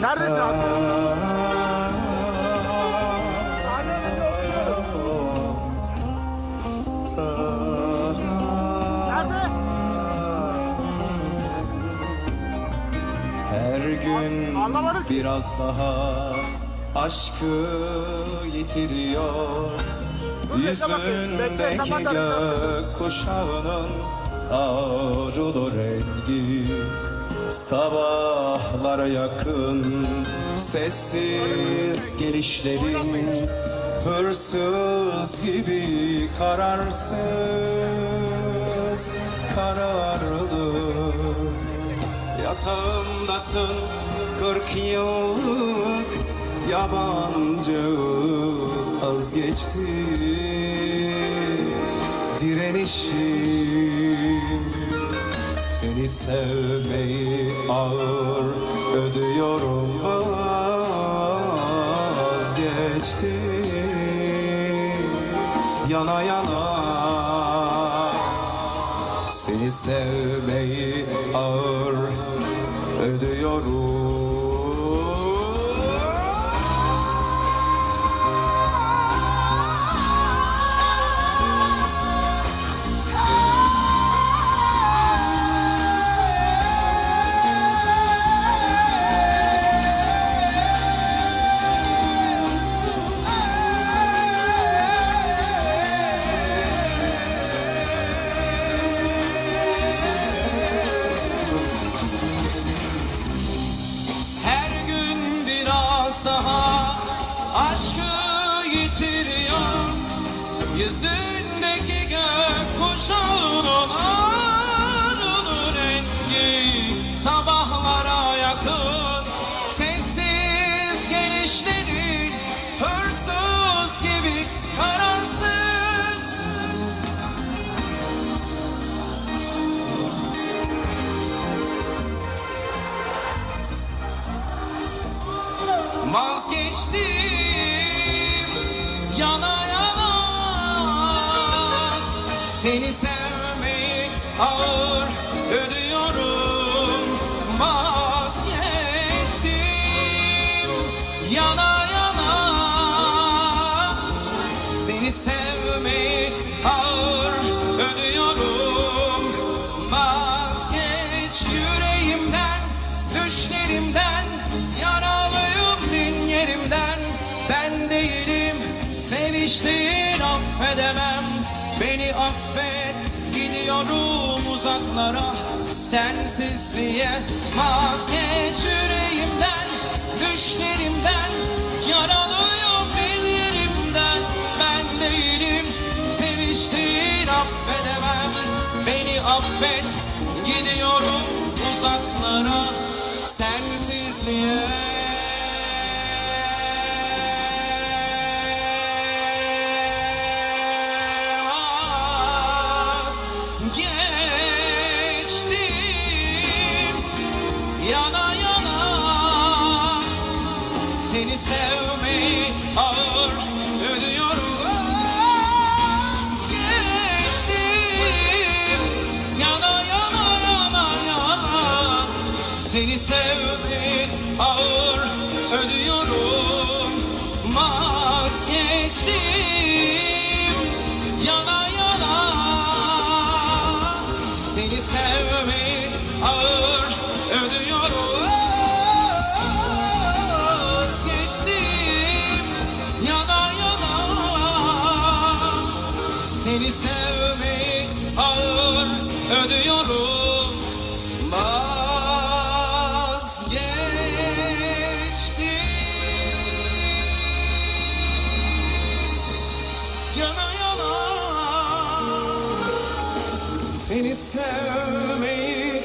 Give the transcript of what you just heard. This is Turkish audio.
Neredesin abi? Nerede? Her gün Anlamadım biraz daha aşkı yitiriyor. Yüzündeki gök kuşağının ağrılı rengi Sabahlara yakın sessiz gelişlerin Hırsız gibi kararsız kararlı Yatağımdasın kırk yıllık yabancı vazgeçti. Direnişim Seni sevmeyi ağır ödüyorum. Vazgeçti. Yana yana. Seni sevmeyi ağır ödüyorum daha aşkı yitiriyor. Yüzündeki gök kuşağının rengi. Sabahlara Vazgeçtim yana yana. Seni sevmeyi ağır ödüyorum Vazgeçtim. Yana yana. Seni sevmeyi seviştiğin affedemem. Beni affet. Gidiyorum uzaklara. Sensizliğe vazgeç yüreğimden Düşlerimden. Yaralıyım bin yerimden. Ben değilim. Seviştiğin affedemem. Beni affet. Gidiyorum uzaklara. Sensizliğe sevmeyi ağır ödüyorum. Geçtim yana yana yana Seni sevmeyi ağır ödüyorum. Vazgeçtim yana yana. Seni sevmeyi ağır Seni sevmeyi ağır ödüyorum. Vazgeçtim. Yana yana. Seni sevmeyi